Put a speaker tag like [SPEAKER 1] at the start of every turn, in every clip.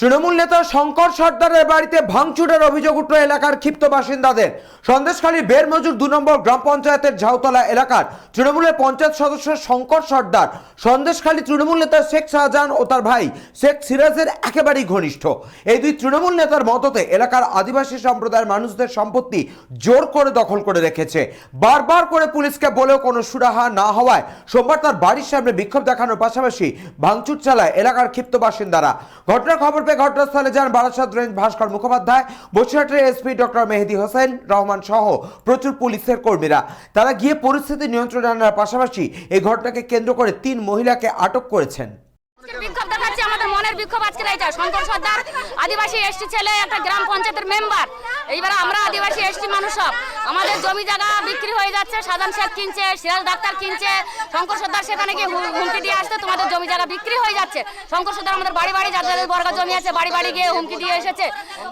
[SPEAKER 1] তৃণমূল নেতা শঙ্কর সর্দারের বাড়িতে ভাঙচুরের অভিযোগ উঠল এলাকার ক্ষিপ্ত বাসিন্দাদের। সন্দেশখালী বেরমজুর দু নম্বর গ্রাম পঞ্চায়েতের ঝাউতলা এলাকার তৃণমূলের পঞ্চায়েত সদস্য শঙ্কর সর্দার, সন্দেশখালী তৃণমূল নেতা শেখ শাহজাহান ও তার ভাই শেখ সিরাজের একেবারেই ঘনিষ্ঠ। এই দুই তৃণমূল নেতার মততে এলাকার আদিবাসী সম্প্রদায়ের মানুষদের সম্পত্তি জোর করে দখল করে রেখেছে। বারবার করে পুলিশকে বলেও কোনো সুরাহা না হওয়ায় সোমবার তার বাড়ির সামনে বিক্ষোভ দেখানোর পাশাপাশি ভাঙচুর চালায় এলাকার ক্ষিপ্ত বাসিন্দারা। ঘটনার খবর পেয়ে ঘটনাস্থলে যান বারাসাত রেঞ্জ ভাস্কর মুখোপাধ্যায়, বসিরহাটের এসপি ডক্টর মেহেদি হোসেন, রহমান সহ প্রচুর পুলিশের কর্মীরা। তারা গিয়ে পরিস্থিতি নিয়ন্ত্রণে আনার পাশাপাশি এই ঘটনাকে কেন্দ্র করে তিন মহিলাকে আটক করেছেন।
[SPEAKER 2] আদিবাসী এসটি ছেলে, একটা গ্রাম পঞ্চায়েতের মেম্বার। এইবার আমরা আদিবাসী এসটি মানুষ সব। আমাদের জমি জায়গা বিক্রি হয়ে যাচ্ছে সাধারণ শেখ কিনছে সিরাজ ডাক্তার কিনছে শঙ্কর সর্দার সেখানে গিয়ে হুমকি দিয়ে আসছে তোমাদের জমি জায়গা বিক্রি হয়ে যাচ্ছে। শঙ্কর সর্দার আমাদের বাড়ি বাড়ি যাদের যাদের বর্গা জমি আছে বাড়ি বাড়ি গিয়ে হুমকি দিয়ে এসেছে।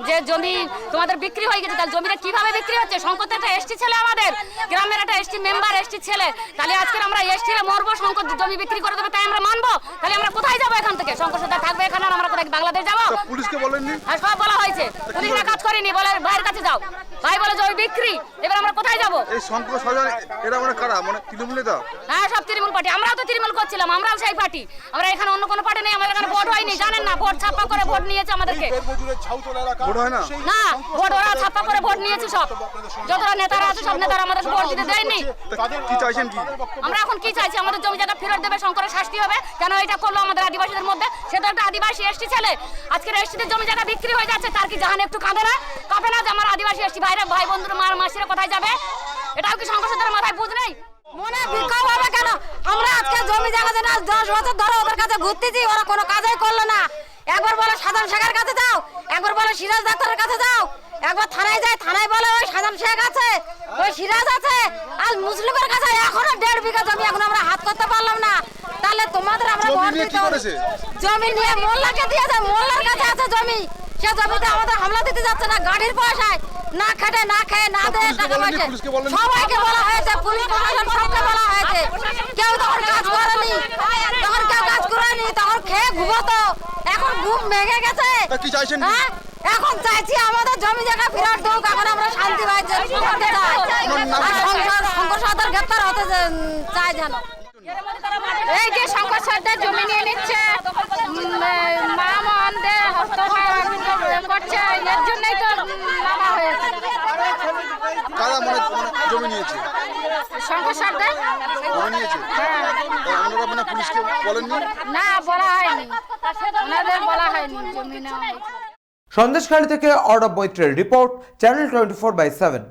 [SPEAKER 2] যে জমি তোমাদের বিক্রি হয়ে গেছে তাহলে জমিটা কীভাবে বিক্রি হচ্ছে? শঙ্কর তো একটা এসটি ছেলে আমাদের। গ্রামের একটা এসটি মেম্বার এসটি ছেলে। তাহলে আজকে আমরা এসটি মরবো শঙ্কর জমি বিক্রি করে দেবে তাই আমরা মানবো? তাহলে আমরা কোথায় যাব এখান থেকে? শঙ্কর সর্দার থাকবে এখানে আমরা কোথায়? বাংলাদেশ যাব?
[SPEAKER 3] পুলিশকে বলেননি?
[SPEAKER 2] আর সব বলা হয়েছে। পুলিশরা কাজ করেনি বলে ভাইয়ের কাছে যাও। ভাই বলে জমি বিক্রি। এবার আমরা কোথায় যাব?
[SPEAKER 3] এই শঙ্কর সাজান এরা মানে কারা? মানে তৃণমূল নেতা
[SPEAKER 2] হ্যাঁ সব তৃণমূল পার্টি। আমরাও তো তৃণমূল করছিলাম আমরাও সেই পার্টি। আমরা এখানে অন্য কোনো পার্টি নেই আমাদের এখানে ভোট হয়নি জানেন না ভোট ছাপ্পা করে ভোট নিয়েছে আমাদেরকে।
[SPEAKER 3] ভোট হয় না?
[SPEAKER 2] না ভোট ওরা ছাপ্পা করে ভোট নিয়েছে সব। যতটা নেতারা আছে সব নেতারা আমাদের ভোট দিতে দেয়নি।
[SPEAKER 3] কি চাইছেন কি?
[SPEAKER 2] আমরা এখন কি চাইছি? আমাদের জমি জায়গা ফেরত দেবে শঙ্করের শাস্তি হবে। কেন এটা করল আমাদের আদিবাসীদের মধ্যে? সে তো একটা আদিবাসী এসটি ছেলে। আজকের এসটিদের জমি জায়গা বিক্রি হয়ে যাচ্ছে তার কি জাহান একটু কাঁদে না? কাঁপে না যে আমার আদিবাসী এসটি ভাইরা ভাই বন্ধুরা মার মাসিরা কোথায় যাবে? এটাও কি সর্দারের মাথায় বুঝ নেই?
[SPEAKER 4] মনে বিক্ষোভ হবে কেন? আমরা আজকে জমি জায়গা জেনে দশ বছর ধরে ওদের কাছে ঘুরতেছি ওরা কোনো কাজই করল না। একবার বলে সাধারণ শেখের কাছে যাও একবার বলে সিরাজ ডাক্তারের কাছে যাও। একবার থানায় যায় থানায় বলে ওই সাধারণ শেখ আছে ওই সিরাজ আছে। আর মুসলিমের কাছে এখনও দেড় বিঘা জমি এখন আমরা হাত করতে পারলাম না। তাহলে তোমাদের আমরা ভোট
[SPEAKER 3] নিয়ে
[SPEAKER 4] দিতে? জমি নিয়ে মোল্লাকে দিয়েছে মোল্লার কাছে আছে জমি। সে জমিতে আমাদের হামলা দিতে যাচ্ছে না গাড়ির পয়সায়। না খেটে না খেয়ে না দেয় টাকা পয়সা সবাইকে বলা হয়েছে পুলিশ প্রশাসন সবকে বলা হয়েছে। কেউ তখন কাজ করেনি। তখন কেউ কাজ করেনি তখন খেয়ে ঘুমোতো। এখন ঘুম ভেঙে গেছে।
[SPEAKER 3] কি চাইছেন
[SPEAKER 4] হ্যাঁ? এখন চাইছি আমাদের জমি জায়গা ফেরত দৌক এখন আমরা শান্তি আর সংসার শঙ্কর সর্দার গ্রেপ্তার হতে চাই যেন।
[SPEAKER 2] এই যে শঙ্কর সর্দার জমি নিয়ে নিচ্ছে উম, মা মহানদে হস্তক্ষেপ করছে এর জন্যই তো মামা হয়েছে
[SPEAKER 3] কারা মানে মানে জমি নিয়েছে?
[SPEAKER 2] শঙ্কর সর্দার
[SPEAKER 3] জমি নিয়েছে মানে পুলিশকে বলেননি?
[SPEAKER 2] না বলা হয়নি। ওনাদের বলা হয়নি জমি নেওয়া।
[SPEAKER 1] সন্দেশখালী থেকে order মৈত্রের report channel twenty four by seven.